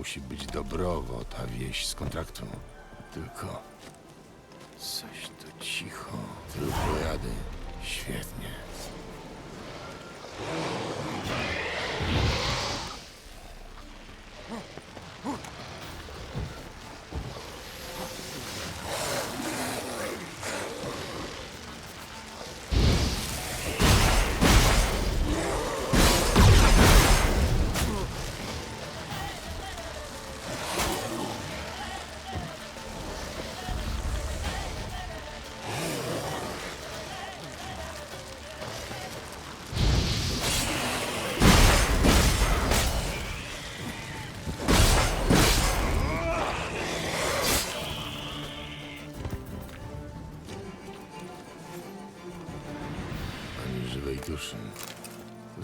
musi być dobrowo ta wieść z kontraktu. Tylko... Coś tu cicho. Tylko jady. Świetnie.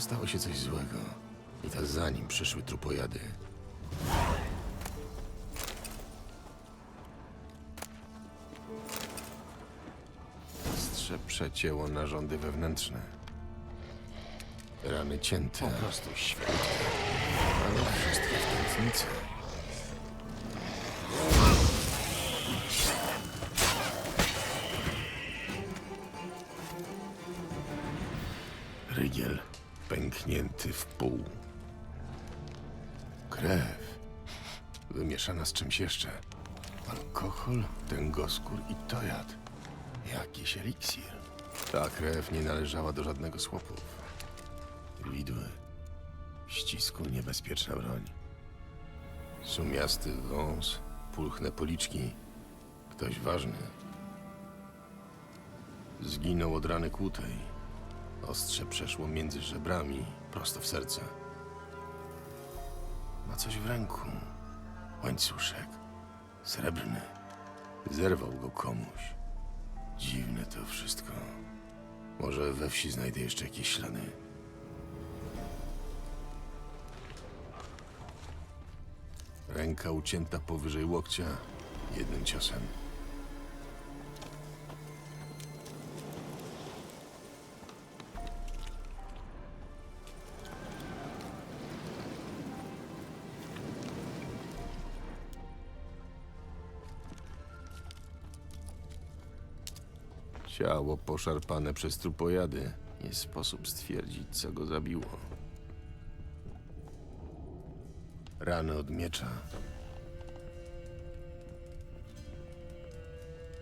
Stało się coś złego. I to zanim przyszły trupojady. Ostrze przecięło narządy wewnętrzne. Rany cięte. Po prostu świetne. Ale wszystkie w tętnicy. Rygiel pęknięty w pół. Krew wymieszana z czymś jeszcze. Alkohol, tęgoskór i tojad. Jakiś eliksir. Ta krew nie należała do żadnego z chłopów. Widły. Ścisku niebezpieczna broń. Sumiasty wąs, pulchne policzki. Ktoś ważny. Zginął od rany kłutej. Ostrze przeszło między żebrami, prosto w serce. Ma coś w ręku. Łańcuszek. Srebrny. Zerwał go komuś. Dziwne to wszystko. Może we wsi znajdę jeszcze jakieś ślady. Ręka ucięta powyżej łokcia jednym ciosem. Ciało poszarpane przez trupojady. Nie sposób stwierdzić, co go zabiło. Rany od miecza.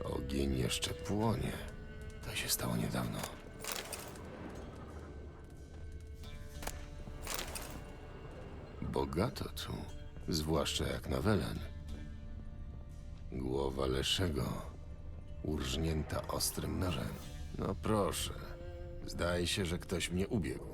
Ogień jeszcze płonie. To się stało niedawno. Bogato tu, zwłaszcza jak na Welen. Głowa Leszego urżnięta ostrym nożem. No proszę, zdaje się, że ktoś mnie ubiegł.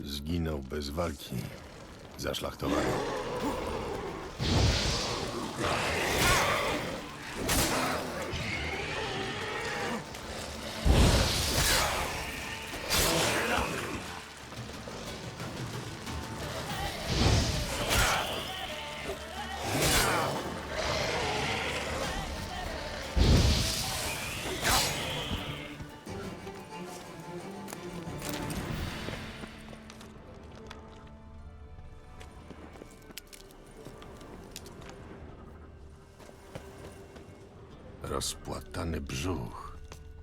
Zginął bez walki. Zaszlachtowany. Rozpłatany brzuch.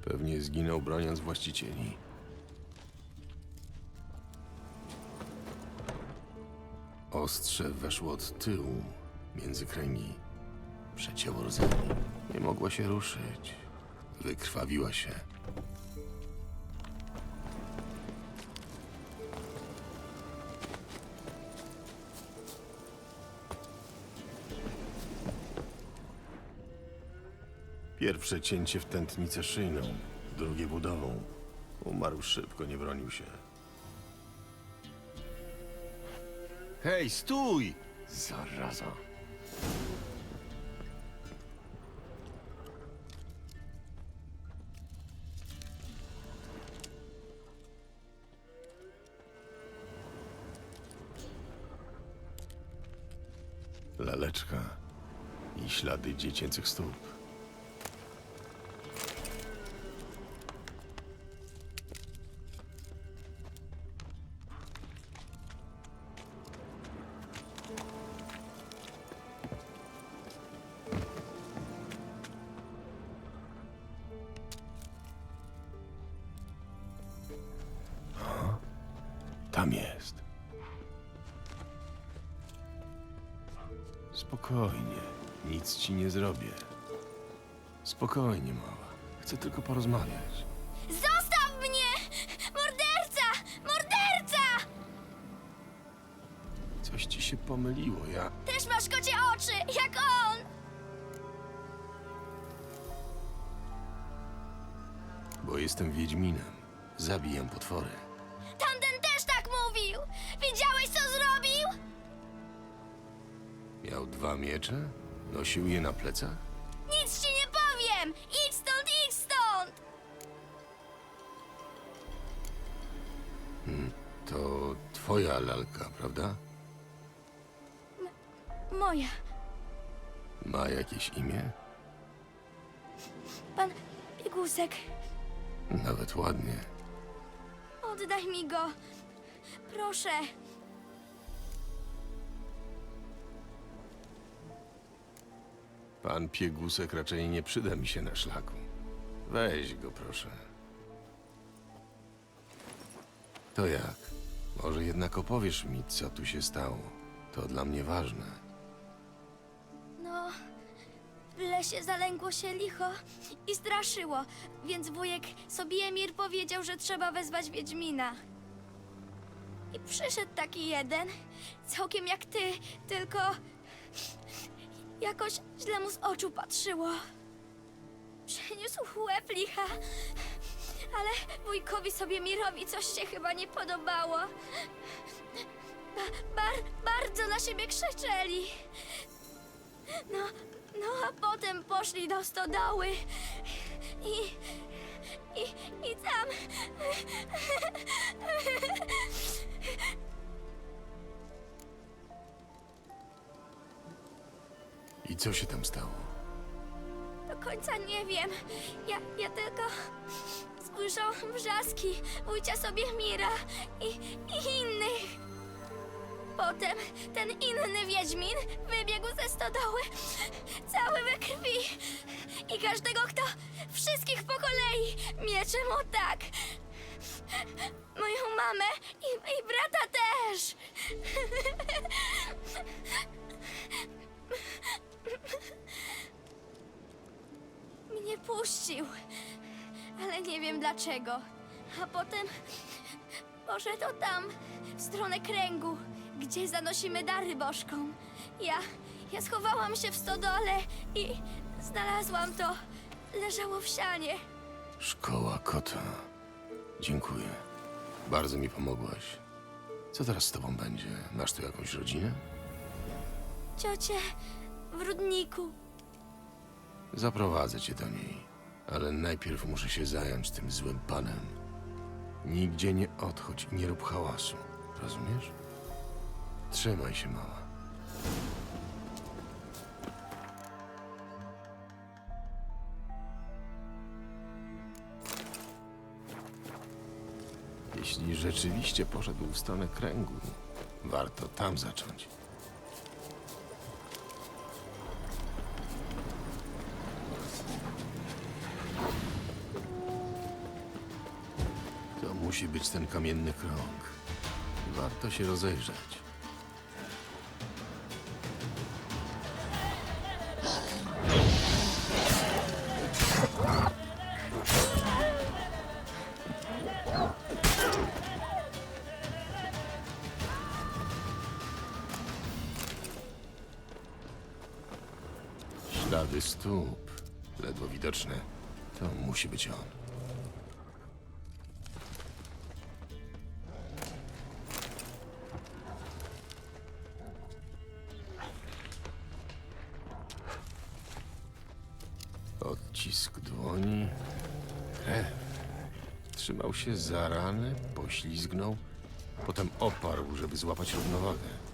Pewnie zginął broniąc właścicieli. Ostrze weszło od tyłu, między kręgi. Przecięło rdzenni. Nie mogła się ruszyć. Wykrwawiła się. Pierwsze cięcie w tętnicę szyjną, drugie budową. Umarł szybko, nie bronił się. Hej, stój! Zaraza. laleczka i ślady dziecięcych stóp. Spokojnie, nic ci nie zrobię. Spokojnie, mała. Chcę tylko porozmawiać. Zostaw mnie! Morderca! Morderca! Coś ci się pomyliło, ja. Też masz kocie oczy, jak on! Bo jestem Wiedźminem. Zabijam potwory. Miał dwa miecze? Nosił je na plecach? Nic ci nie powiem! Idź stąd, idź stąd! To twoja lalka, prawda? Moja. Ma jakieś imię? Pan Biegusek, Nawet ładnie. oddaj mi go. Proszę. Pan Piegusek raczej nie przyda mi się na szlaku. Weź go, proszę. To jak? Może jednak opowiesz mi, co tu się stało? To dla mnie ważne. No, w lesie zalęgło się licho i straszyło, więc wujek Sobiemir powiedział, że trzeba wezwać Wiedźmina. I przyszedł taki jeden, całkiem jak ty, tylko jakoś źle mu z oczu patrzyło. Przeniósł łeb licha, ale wujkowi Sobiemirowi coś się chyba nie podobało. Ba- bar, bardzo na siebie krzyczeli. No, no a potem poszli do stodoły i, i, i tam... I co się tam stało? Do końca nie wiem. Ja, ja tylko słyszał wrzaski wujcia sobie Mira i, i innych. Potem ten inny Wiedźmin wybiegł ze stodoły, cały we krwi. I każdego, kto... Wszystkich po kolei mieczem o tak. Moją mamę i, i brata też. Mnie puścił, ale nie wiem dlaczego. A potem poszedł tam, w stronę kręgu, gdzie zanosimy dary bożkom. Ja, ja schowałam się w stodole i znalazłam to. Leżało w sianie. Szkoła kota. Dziękuję. Bardzo mi pomogłaś. Co teraz z tobą będzie? Masz tu jakąś rodzinę? Ciocie w Rudniku. Zaprowadzę cię do niej. Ale najpierw muszę się zająć tym złym panem. Nigdzie nie odchodź i nie rób hałasu. Rozumiesz? Trzymaj się, mała. Jeśli rzeczywiście poszedł w stronę kręgu, warto tam zacząć. Musi być ten kamienny krąg. Warto się rozejrzeć. Ślady stóp, ledwo widoczne. To musi być on. Się za ranę, poślizgnął, potem oparł, żeby złapać równowagę.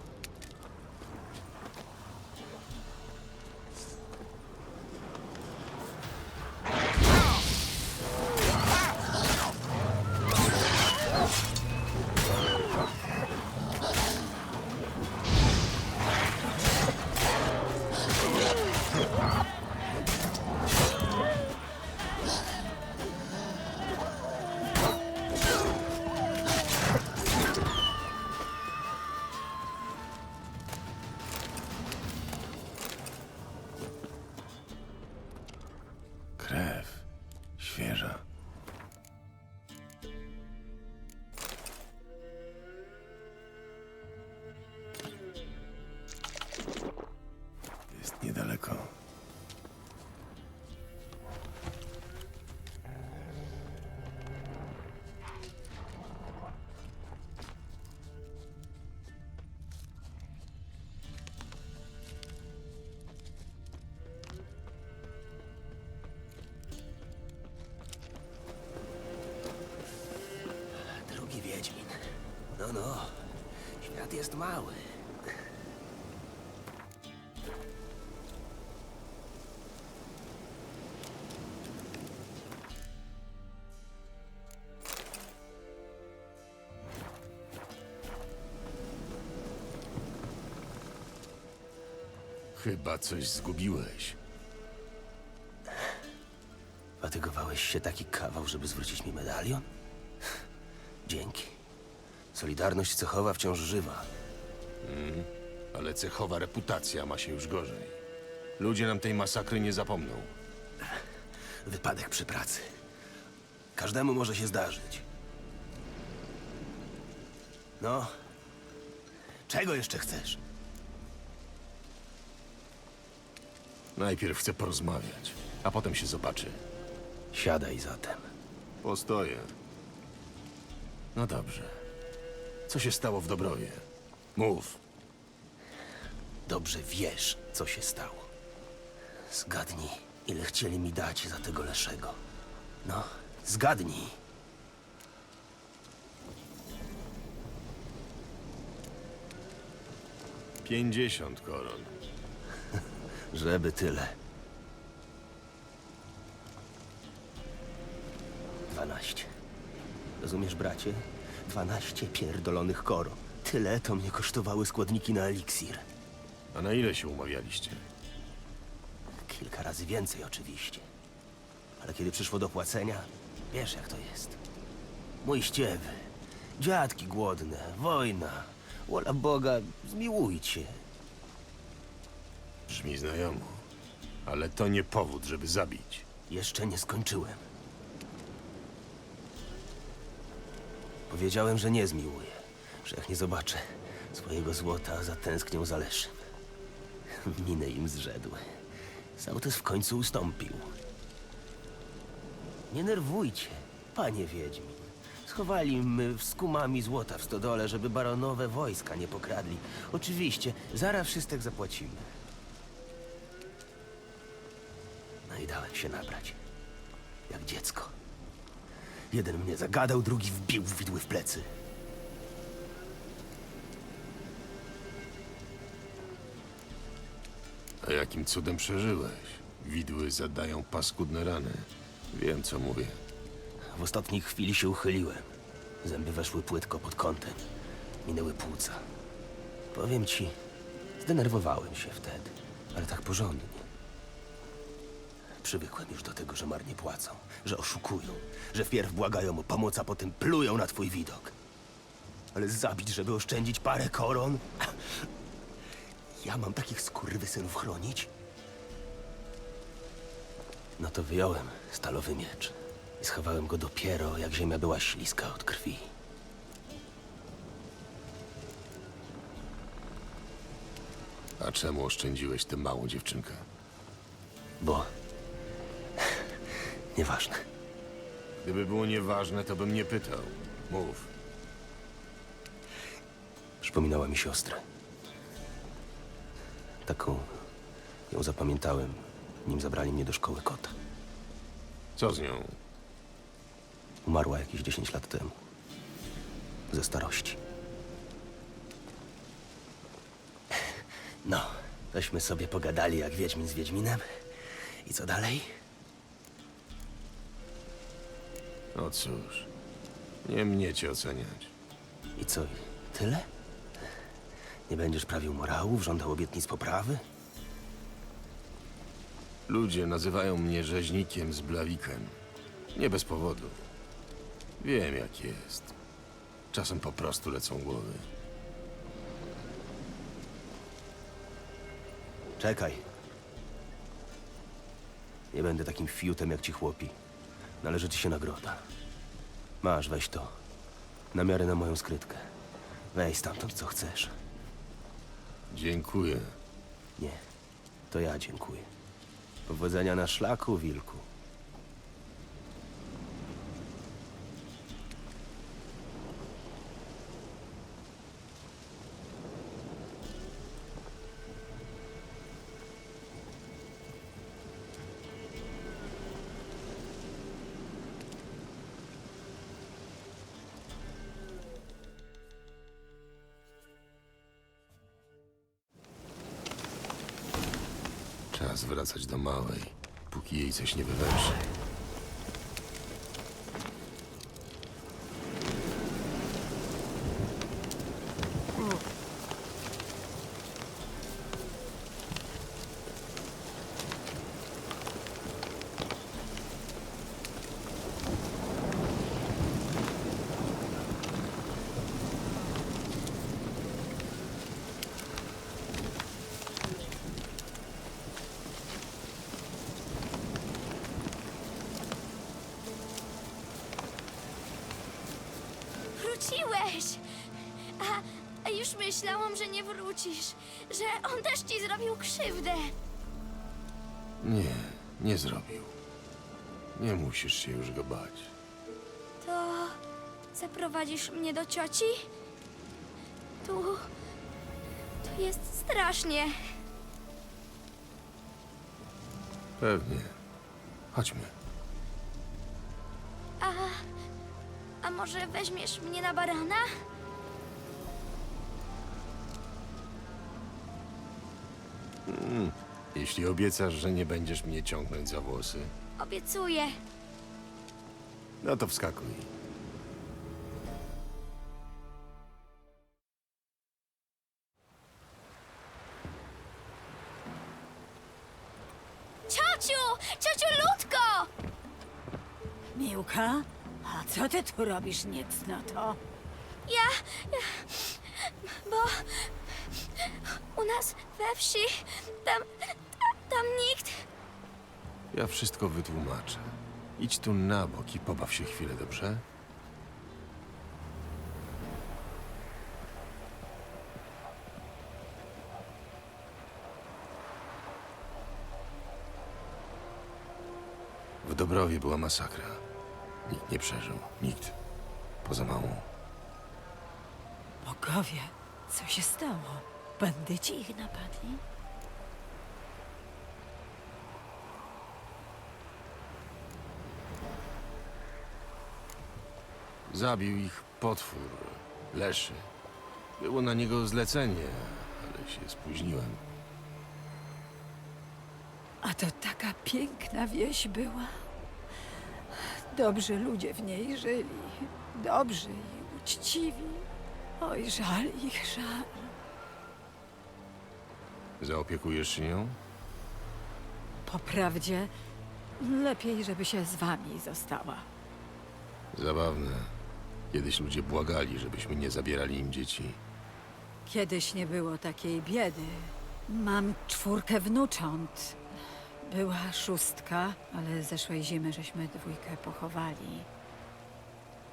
No, no. Świat jest mały. Chyba coś zgubiłeś. Fatygowałeś się taki kawał, żeby zwrócić mi medalion? Dzięki. Solidarność cechowa wciąż żywa. Ale cechowa reputacja ma się już gorzej. Ludzie nam tej masakry nie zapomną. Wypadek przy pracy. Każdemu może się zdarzyć. No. Czego jeszcze chcesz? Najpierw chcę porozmawiać, a potem się zobaczy. Siadaj zatem. Postoję. No dobrze. Co się stało w Dobrowie? Mów. Dobrze wiesz, co się stało. Zgadnij, ile chcieli mi dać za tego Leszego. No, zgadnij. Pięćdziesiąt koron. Żeby tyle. Dwanaście. Rozumiesz, bracie? Dwanaście pierdolonych koro. Tyle to mnie kosztowały składniki na eliksir. A na ile się umawialiście? Kilka razy więcej oczywiście. Ale kiedy przyszło do płacenia, wiesz jak to jest. Mój ściewy, dziadki głodne, wojna. Wola Boga, zmiłujcie. Brzmi znajomo. Ale to nie powód, żeby zabić. Jeszcze nie skończyłem. Powiedziałem, że nie zmiłuję, że jak nie zobaczę swojego złota, zatęsknią za Leszem. Miny im zrzedły. Sautes w końcu ustąpił. Nie nerwujcie, panie Wiedźmin. Schowali my z kumami złota w stodole, żeby baronowe wojska nie pokradli. Oczywiście, zaraz wszystek zapłacimy. No i dałem się nabrać. Jak dziecko. Jeden mnie zagadał, drugi wbił widły w plecy. A jakim cudem przeżyłeś? Widły zadają paskudne rany. Wiem, co mówię. W ostatniej chwili się uchyliłem. Zęby weszły płytko pod kątem. Minęły płuca. Powiem ci, zdenerwowałem się wtedy, ale tak porządnie. Przywykłem już do tego, że marnie płacą, że oszukują, że wpierw błagają o pomoc, a potem plują na twój widok. Ale zabić, żeby oszczędzić parę koron? Ja mam takich skurwysynów chronić? No to wyjąłem stalowy miecz i schowałem go dopiero, jak ziemia była śliska od krwi. A czemu oszczędziłeś tę małą dziewczynkę? Bo... Nieważne. Gdyby było nieważne, to bym nie pytał. Mów. Przypominała mi siostrę. Taką ją zapamiętałem, nim zabrali mnie do szkoły kota. Co z nią? Umarła jakieś 10 lat temu. Ze starości. No, tośmy sobie pogadali jak Wiedźmin z Wiedźminem. I co dalej? No cóż, nie mnie cię oceniać. I co, tyle? Nie będziesz prawił morałów, żądał obietnic poprawy? Ludzie nazywają mnie rzeźnikiem z blawikiem. Nie bez powodu. Wiem, jak jest. Czasem po prostu lecą głowy. Czekaj. Nie będę takim fiutem jak ci chłopi. Należy ci się nagroda. Masz, weź to. Na miarę na moją skrytkę. Weź stamtąd, co chcesz. Dziękuję. Nie, to ja dziękuję. Powodzenia na szlaku, wilku. Czas wracać do małej, póki jej coś nie wywęszy. Wróciłeś! A, a już myślałam, wrócisz, że on też ci zrobił krzywdę. Nie, nie zrobił. Nie musisz się już go bać. To zaprowadzisz mnie do cioci? Tu. Tu jest strasznie. Pewnie. Chodźmy. A. A może weźmiesz mnie na barana? Jeśli obiecasz, że nie będziesz mnie ciągnąć za włosy, Obiecuję. no to wskakuj. Ciociu! Ciociu Ludko! Miłka? A co ty tu robisz, niecnoto? Ja, ja. Bo. U nas we wsi. Tam. Tam, tam nikt. Ja wszystko wytłumaczę. Idź tu na bok i pobaw się chwilę, dobrze? W Dobrowie była masakra. Nikt nie przeżył. Nikt. Poza małą. Bogowie, co się stało? Bandyci ich napadli? Zabił ich potwór. Leszy. Było na niego zlecenie, ale się spóźniłem. A to taka piękna wieś była. Dobrzy ludzie w niej żyli. Dobrzy i uczciwi. Oj, żal ich, żal. Zaopiekujesz się nią? Po prawdzie, lepiej, żeby się z wami została. Zabawne. Kiedyś ludzie błagali, żebyśmy nie zabierali im dzieci. Kiedyś nie było takiej biedy. Mam czwórkę wnucząt. Była szóstka, ale zeszłej zimy żeśmy dwójkę pochowali.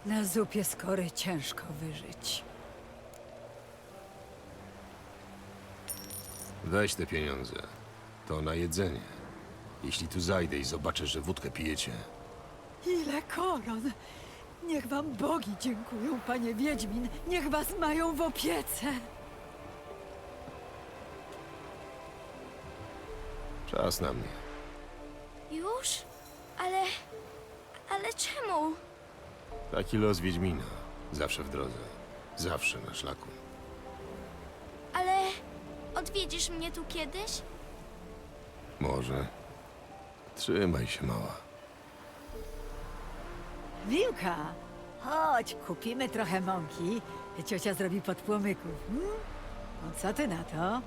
Na zupie skory ciężko wyżyć. Weź te pieniądze. To na jedzenie. Jeśli tu zajdę i zobaczę, że wódkę pijecie, Ile koron! Niech wam bogi dziękują, panie Wiedźmin. Niech was mają w opiece. czas na mnie. Już? Ale. Ale czemu? Taki los Wiedźmina. Zawsze w drodze. Zawsze na szlaku. Odwiedzisz mnie tu kiedyś? Może. Trzymaj się, mała. Miłka, chodź, kupimy trochę mąki. Ciocia zrobi podpłomyków. Hmm? No co ty na to?